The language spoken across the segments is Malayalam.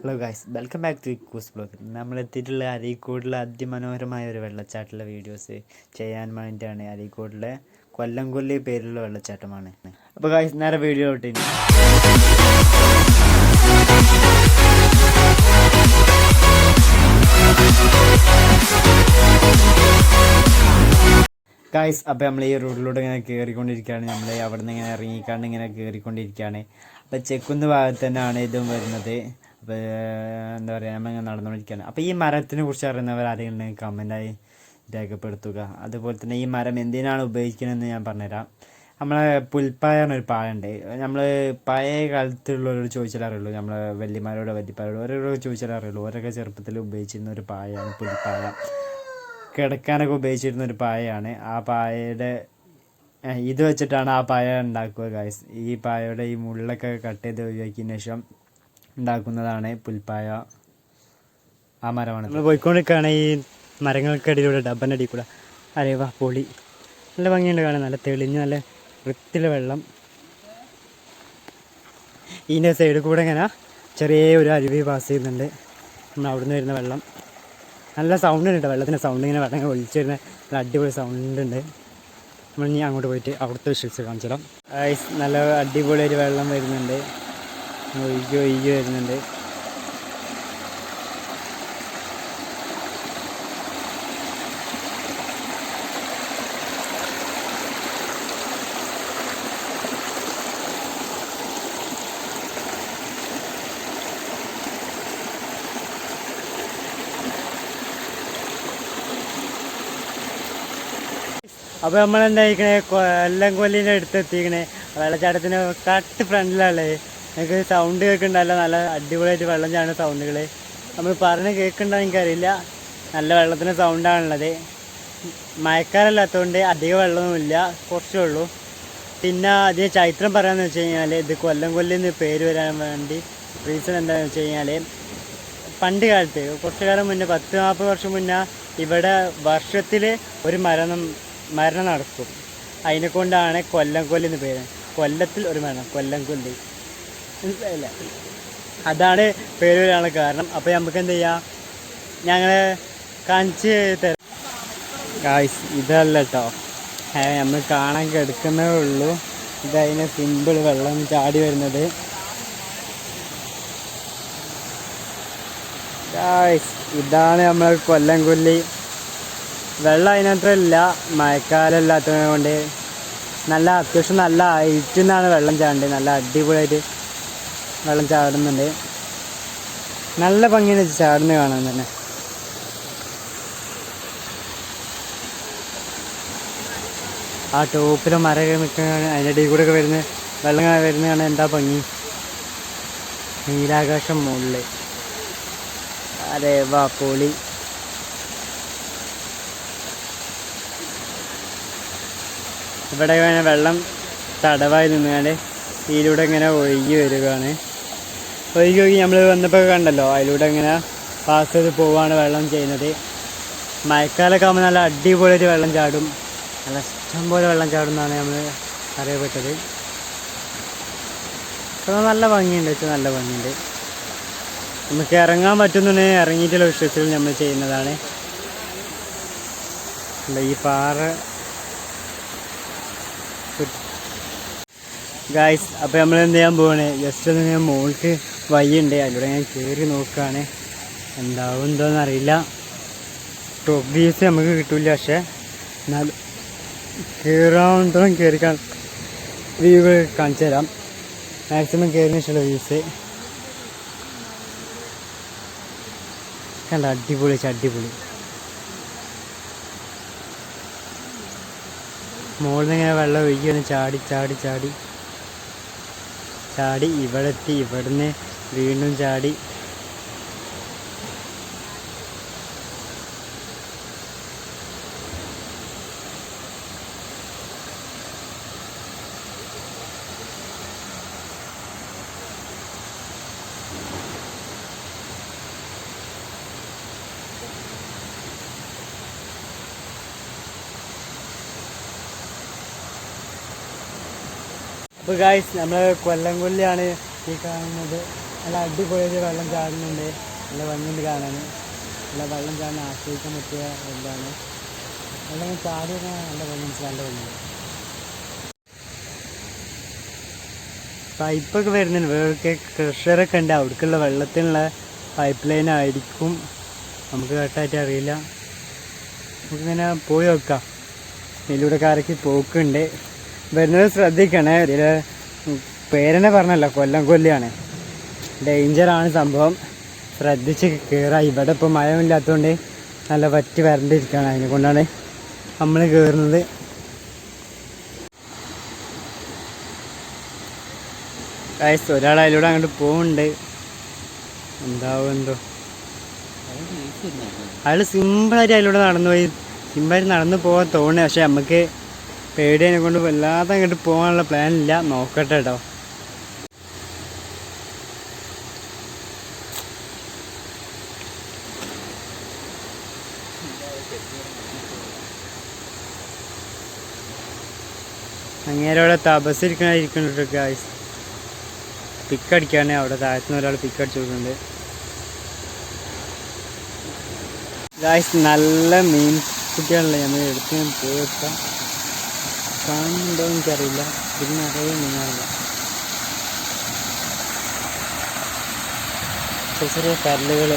Hello guys welcome back to ഇക്കൂസ് blog നമ്മൾ എത്തിയിട്ടുള്ള അരീക്കോടിലെ അതിമനോഹരമായ ഒരു വെള്ളച്ചാട്ടമുള്ള വീഡിയോസ് ചെയ്യാൻ വേണ്ടിയിട്ടാണ് അരീക്കോടിലെ കൊല്ലംകൊല്ലി പേരിലുള്ള വെള്ളച്ചാട്ടമാണ്. അപ്പോൾ ഗായ്സ് നേരെ വീഡിയോ ഇട്ടിന് ഗായ്സ് അപ്പോൾ നമ്മൾ ഈ റോഡിലൂടെ ഇങ്ങനെ കയറിക്കൊണ്ടിരിക്കുകയാണ് നമ്മൾ അവിടെ നിന്ന് ഇങ്ങനെ ഇറങ്ങിക്കാണ്ട് ഇങ്ങനെ കയറിക്കൊണ്ടിരിക്കുകയാണ് അപ്പോൾ ചെക്കുന്ന ഭാഗത്ത് തന്നെയാണ് ഇതും വരുന്നത്. എന്താ പറയുക നമ്മളിങ്ങനെ നടന്നുകൊണ്ടിരിക്കുകയാണ് അപ്പോൾ ഈ മരത്തിനെ കുറിച്ച് അറിയുന്നവർ ആരെങ്കിലും ഉണ്ടെങ്കിൽ കമന്റായി രേഖപ്പെടുത്തുക. അതുപോലെ തന്നെ ഈ മരം എന്തിനാണ് ഉപയോഗിക്കുന്നതെന്ന് ഞാൻ പറഞ്ഞുതരാം. നമ്മളെ പുൽപ്പായ എന്നൊരു പാഴുണ്ട് നമ്മൾ പഴയ കാലത്തുള്ളവരോട് ചോദിച്ചാൽ അറിയുള്ളൂ. നമ്മളെ വല്യമാരോട് വല്യപ്പാരോട് ഓരോരോട് ചോദിച്ചാൽ അറിയുള്ളൂ. ഓരോക്കെ ചെറുപ്പത്തിൽ ഉപയോഗിച്ചിരുന്ന ഒരു പായയാണ് പുൽപ്പായ. കിടക്കാനൊക്കെ ഉപയോഗിച്ചിരുന്ന ഒരു പായയാണ്. ആ പായയുടെ ഇത് വെച്ചിട്ടാണ് ആ പായ ഉണ്ടാക്കുക ഗായ്സ് ഈ പായയുടെ ഈ മുള്ളൊക്കെ കട്ട് ചെയ്ത് ഒഴിവാക്കിയതിന് ശേഷം ഉണ്ടാക്കുന്നതാണ് പുൽപ്പായ ആ മരമാണ് നമ്മൾ പോയിക്കൊണ്ടിരിക്കുകയാണ് ഈ മരങ്ങൾക്കിടയിലൂടെ ഡബ്ബന്റെ അടി കൂടെ അരേവ പൊളി. നല്ല ഭംഗിയുണ്ട് കാണാൻ നല്ല തെളിഞ്ഞ് നല്ല വൃത്തിയുള്ള വെള്ളം. ഇതിന്റെ സൈഡിൽ കൂടെ ഇങ്ങനെ ചെറിയ ഒരു അരുവി പാസ് ചെയ്യുന്നുണ്ട്. നമ്മൾ അവിടുന്ന് വരുന്ന വെള്ളം. നല്ല സൗണ്ട് ഉണ്ട് വെള്ളത്തിന്റെ സൗണ്ട് ഇങ്ങനെ വെള്ളം ഇങ്ങനെ ഒളിച്ചു വരുന്ന നല്ല അടിപൊളി സൗണ്ട് ഉണ്ട്. നമ്മൾ ഇനി അങ്ങോട്ട് പോയിട്ട് അവിടുത്തെ വിഷ്വൽസ് കാണിച്ചിടാം നല്ല അടിപൊളി ഒരു വെള്ളം വരുന്നുണ്ട്. ഒഴുകി ഒഴുകി വരുന്നുണ്ട്. അപ്പോൾ നമ്മളെന്താ എന്തായിക്കണേ കൊല്ലം കൊല്ലിന്റെ അടുത്ത് എത്തിക്കണേ വെള്ളച്ചാട്ടത്തിന് കട്ട് ഫ്രണ്ടിലല്ലേ നിങ്ങൾക്ക് സൗണ്ട് കേൾക്കണ്ടല്ല നല്ല അടിപൊളിയായിട്ട് വെള്ളം ചാടുന്ന സൗണ്ടുകൾ നമ്മൾ പറഞ്ഞ് കേൾക്കണ്ടോ എനിക്കറിയില്ല. നല്ല വെള്ളത്തിന്റെ സൗണ്ടാണുള്ളത് മഴക്കാലല്ലാത്തതുകൊണ്ട് അധികം വെള്ളമൊന്നുമില്ല കുറച്ചേ ഉള്ളൂ. പിന്നെ അതിന് ചൈത്രം പറയാമെന്ന് വെച്ച് കഴിഞ്ഞാൽ ഇത് കൊല്ലം കൊല്ലിന്ന് പേര് വരാൻ വേണ്ടി റീസൺ എന്താണെന്ന് വെച്ച് കഴിഞ്ഞാൽ പണ്ട് കാലത്ത് കുറച്ച് കാലം മുന്നേ പത്ത് നാൽപ്പത് വർഷം മുന്നേ ഇവിടെ വർഷത്തിൽ ഒരു മരണം മരണം നടക്കും. അതിനെ കൊണ്ടാണ് കൊല്ലം കൊല്ലി എന്ന് പേര്. കൊല്ലത്തിൽ ഒരു മരണം കൊല്ലം കൊല്ലി. മനസ്സിലായില്ല. അതാണ് പേര് വരാനുള്ള കാരണം. അപ്പോൾ നമുക്ക് എന്ത് ചെയ്യാം? ഞങ്ങൾ കാണിച്ച് തരാം. ഇതല്ല കേട്ടോ നമ്മൾ കാണാൻ കിടക്കുന്നേ ഉള്ളൂ. ഇതതിന് സിമ്പിൾ വെള്ളം ചാടി വരുന്നത്. ഇതാണ് നമ്മൾ കൊല്ലം കൊല്ലി. വെള്ളം അതിനത്ര ഇല്ല. മഴക്കാലമില്ലാത്തത് കൊണ്ട്. നല്ല അത്യാവശ്യം നല്ല ഹൈറ്റിൽ നിന്നാണ് വെള്ളം ചാടേണ്ടത്. നല്ല അടിപൊളിയായിട്ട് വെള്ളം ചാടുന്നുണ്ട്. നല്ല ഭംഗിയാണ് ചാടുന്ന കാണാൻ തന്നെ. ആ ടോപ്പിലെ മരമൊക്കെ നിൽക്കുകയാണ് അതിന്റെ ഇടയിൽ കൂടെ ഒക്കെ വരുന്ന വെള്ളം വരുന്നതാണ് എന്താ ഭംഗി? നീലാകാശം മുകളിൽ അതെ വാ പൊളി. ഇവിടെ വെള്ളം തടവായി നിന്നുകൊണ്ട് ഇതിലൂടെ ഇങ്ങനെ ഒഴുകി വരികയാണ് ഒഴുകി ഒഴുകി നമ്മൾ വന്നപ്പോൾ കണ്ടല്ലോ അതിലൂടെ ഇങ്ങനെ പാസ് ചെയ്ത് പോവാണ് വെള്ളം ചെയ്യുന്നത്. മഴക്കാലമൊക്കെ ആകുമ്പോൾ നല്ല അടിപൊളി ഒരു വെള്ളം ചാടും. നല്ല ഇഷ്ടം പോലെ വെള്ളം ചാടും എന്നാണ് നമ്മൾ അറിയപ്പെട്ടത്. അപ്പോൾ നല്ല ഭംഗിയുണ്ട് വെച്ചാൽ നല്ല ഭംഗിയുണ്ട്. നമുക്ക് ഇറങ്ങാൻ പറ്റുന്നുണ്ടെങ്കിൽ ഇറങ്ങിയിട്ടുള്ള വിഷയത്തിൽ നമ്മൾ ചെയ്യുന്നതാണ്. ഈ പാറ ഗായ്സ് അപ്പോൾ നമ്മൾ എന്ത് ചെയ്യാൻ പോവാണ്? ജസ്റ്റ് ഒന്ന് ഞാൻ മോൾക്ക് വയ്യുണ്ട് അതിലൂടെ ഞാൻ കയറി നോക്കുകയാണ് എന്താവും എന്തോന്ന് അറിയില്ല. ടോപ്പ് നമുക്ക് കിട്ടില്ല പക്ഷേ എന്നാലും കയറാവുന്നതോളം കയറി വ്യൂ കാണിച്ചു തരാം. മാക്സിമം കയറിന് ഇഷ്ടമുള്ള വ്യൂസ് കണ്ട? അടിപൊളി അടിപൊളി. മുകളിൽ ഇങ്ങനെ വെള്ളം ഒഴുകിയാണ് ചാടി ചാടി ചാടി. ചാടി ഇവിടെ എത്തി ഇവിടുന്ന് വീണ്ടും ചാടി. അപ്പോൾ ഗായ്സ് നമ്മൾ കൊല്ലം കൊല്ലിയാണ് ഈ കാണുന്നത്. നല്ല അടിപൊളിയായിട്ട് വെള്ളം ചാടുന്നുണ്ട്. നല്ല ഭംഗിയുണ്ട് കാണാൻ നല്ല വെള്ളം ചാടാൻ ആസ്വദിക്കാൻ പറ്റിയ എന്താണ് വെള്ളം ചാടി നല്ല ഭംഗി നല്ല ഭംഗിയുണ്ട് പൈപ്പൊക്കെ വരുന്നുണ്ട്. വേറൊക്കെ ക്രഷറൊക്കെ ഉണ്ട്. അവിടേക്കുള്ള വെള്ളത്തിനുള്ള പൈപ്പ് ലൈൻ ആയിരിക്കും. നമുക്ക് കറക്റ്റായിട്ട് അറിയില്ല. നമുക്കിങ്ങനെ പോയി നോക്കാം. ഇതിലൂടെ കരക്ക് പോക്കുണ്ട്. വരുന്നത് ശ്രദ്ധിക്കണേ. ഇതിൽ പേരെന്നെ പറഞ്ഞല്ലോ. കൊല്ലം കൊല്ലിയാണ്. ഡേഞ്ചറാണ് സംഭവം. ശ്രദ്ധിച്ച് കയറാം ഇവിടെ ഇപ്പോൾ മഴമില്ലാത്തതുകൊണ്ട് നല്ല പറ്റി വരണ്ടിരിക്കുകയാണ് അതിനെ കൊണ്ടാണ് നമ്മൾ കയറുന്നത് ഗൈസ് ഒരാൾ അതിലൂടെ അങ്ങോട്ട് പോകുന്നുണ്ട് എന്താവും എന്തോ. അയാൾ സിമ്പിളായിട്ട് അതിലൂടെ നടന്നു പോയി. സിമ്പിളായിട്ട് നടന്നു പോകാൻ തോന്നുന്നത് പക്ഷെ നമുക്ക് പേടിയതിനെ കൊണ്ട് വല്ലാതെ അങ്ങോട്ട് പോകാനുള്ള പ്ലാനില്ല നോക്കട്ടെ കേട്ടോ അങ്ങേരവിടെ അവിടെ ഇരിക്കുന്നുണ്ട് ഗായ്സ് പിക്കടിക്കാണ് അവിടെ താഴത്തുനിന്ന് ഒരാൾ പിക്ക് അടിച്ചു കൊടുക്കുന്നുണ്ട് ഗായ്സ് നല്ല മീൻ കുട്ടിയാണല്ലേ. നമ്മൾ എടുത്ത് ഞാൻ പോയിട്ടാം കാണുന്നുണ്ടോ എനിക്കറിയില്ല. ഇത് നിറയെ മീനാണല്ലോ. ചെറിയ ചെറിയ കല്ലുകൾ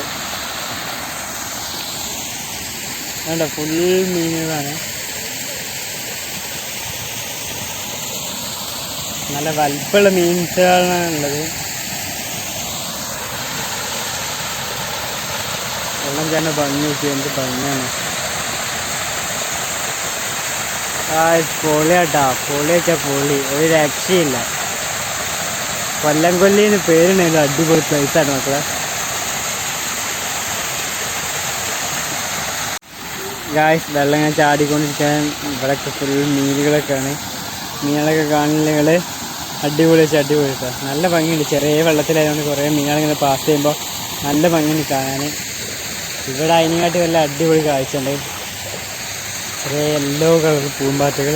വേണ്ട ഫുൾ മീനുകളാണ്. നല്ല വലിപ്പമുള്ള മീൻസുകളാണ് ഉള്ളത്. വെള്ളം തന്നെ ഭംഗി നോക്കി എന്ത് ഭംഗിയാണ്. ആ പൊളിയാട്ടാ. പൊളി വെച്ചാൽ പൊളി. ഒരു രക്ഷയില്ല. കൊല്ലം കൊല്ലിന്ന് പേരുണ്ടായിരുന്നു അടിപൊളി പ്ലേസാണ് മക്കളെ. ഗായ്സ് വെള്ളം ഇങ്ങനെ ചാടിക്കൊണ്ടിരിക്കാൻ ഇവിടെയൊക്കെ ഫുൾ മീനുകളൊക്കെയാണ്. മീനുകളൊക്കെ കാണുന്നെങ്കിൽ അടിപൊളി വെച്ചാൽ അടിപൊളി കേട്ടോ നല്ല ഭംഗിയുണ്ട്. ചെറിയ വെള്ളത്തിലായതുകൊണ്ട് കുറേ മീനുകളിങ്ങനെ പാസ് ചെയ്യുമ്പോൾ നല്ല ഭംഗിയുണ്ട് കാണാൻ. ഇവിടെ അതിനെക്കാട്ടി നല്ല അടിപൊളി കാഴ്ചയുണ്ട്. ചെറിയ യെല്ലോ കളർ പൂമ്പാറ്റകൾ.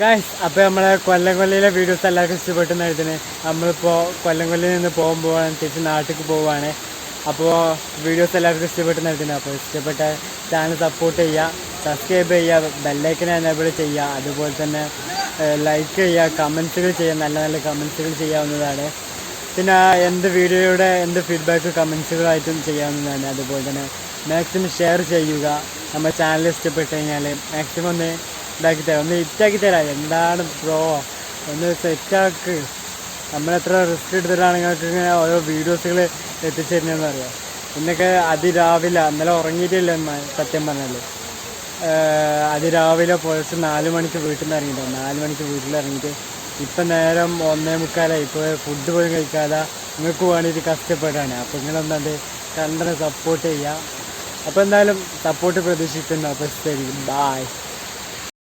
ഗായ്സ് അപ്പോൾ നമ്മളെ കൊല്ലം കൊല്ലയിലെ വീഡിയോസ് എല്ലാവർക്കും ഇഷ്ടപ്പെട്ടെന്ന് എഴുതുന്നത് നമ്മളിപ്പോൾ കൊല്ലം കൊല്ലയിൽ നിന്ന് പോകുമ്പോഴാണ് തിരിച്ച് നാട്ടിലേക്ക് പോവുകയാണ്. അപ്പോൾ വീഡിയോസ് എല്ലാവർക്കും ഇഷ്ടപ്പെട്ടെന്ന് എഴുതുന്നത് അപ്പോൾ ഇഷ്ടപ്പെട്ട ചാനൽ സപ്പോർട്ട് ചെയ്യുക സബ്സ്ക്രൈബ് ചെയ്യുക ബെല്ലൈക്കൻ എനേബിൾ ചെയ്യുക. അതുപോലെ തന്നെ ലൈക്ക് ചെയ്യുക കമൻസുകൾ ചെയ്യുക നല്ല നല്ല കമൻസുകൾ ചെയ്യാവുന്നതാണ്. പിന്നെ എന്ത് വീഡിയോയുടെ എന്ത് ഫീഡ്ബാക്ക് കമൻസുകളായിട്ടും ചെയ്യാവുന്നതാണ്. അതുപോലെ തന്നെ മാക്സിമം ഷെയർ ചെയ്യുക. നമ്മുടെ ചാനൽ ഇഷ്ടപ്പെട്ട് കഴിഞ്ഞാൽ മാക്സിമം ഒന്ന് ഇതാക്കി തരാം. ഒന്ന് ഹിറ്റാക്കി തരാം. എന്താണ് പ്രോ ഒന്ന് സെറ്റാക്ക് നമ്മളെത്ര റിസ്ക് എടുത്തിട്ടാണ് നിങ്ങൾക്ക് ഇങ്ങനെ ഓരോ വീഡിയോസുകൾ എത്തിച്ചേരുന്നതെന്ന് അറിയാം? ഇന്നൊക്കെ അതിരാവിലെ ഇന്നലെ ഉറങ്ങിയിട്ടില്ല സത്യം പറഞ്ഞാൽ അതിരാവിലെ പുലർച്ചെ നാല് മണിക്ക് വീട്ടിൽ നിന്ന് ഇറങ്ങിയിട്ടോ നാല് മണിക്ക് വീട്ടിൽ ഇറങ്ങിയിട്ട് ഇപ്പം നേരം ഒന്നേ മുക്കാലായി. ഇപ്പോൾ ഫുഡ് പോലും കഴിക്കാതെ നിങ്ങൾക്ക് വേണ്ടിയിട്ട് കഷ്ടപ്പെടാണ് അപ്പോൾ നിങ്ങളൊന്നത് കണ്ടനെ സപ്പോർട്ട് ചെയ്യുക. അപ്പോൾ എന്തായാലും സപ്പോർട്ട് പ്രതീക്ഷിക്കുന്നു. അപ്പോൾ ശരി. ബായ്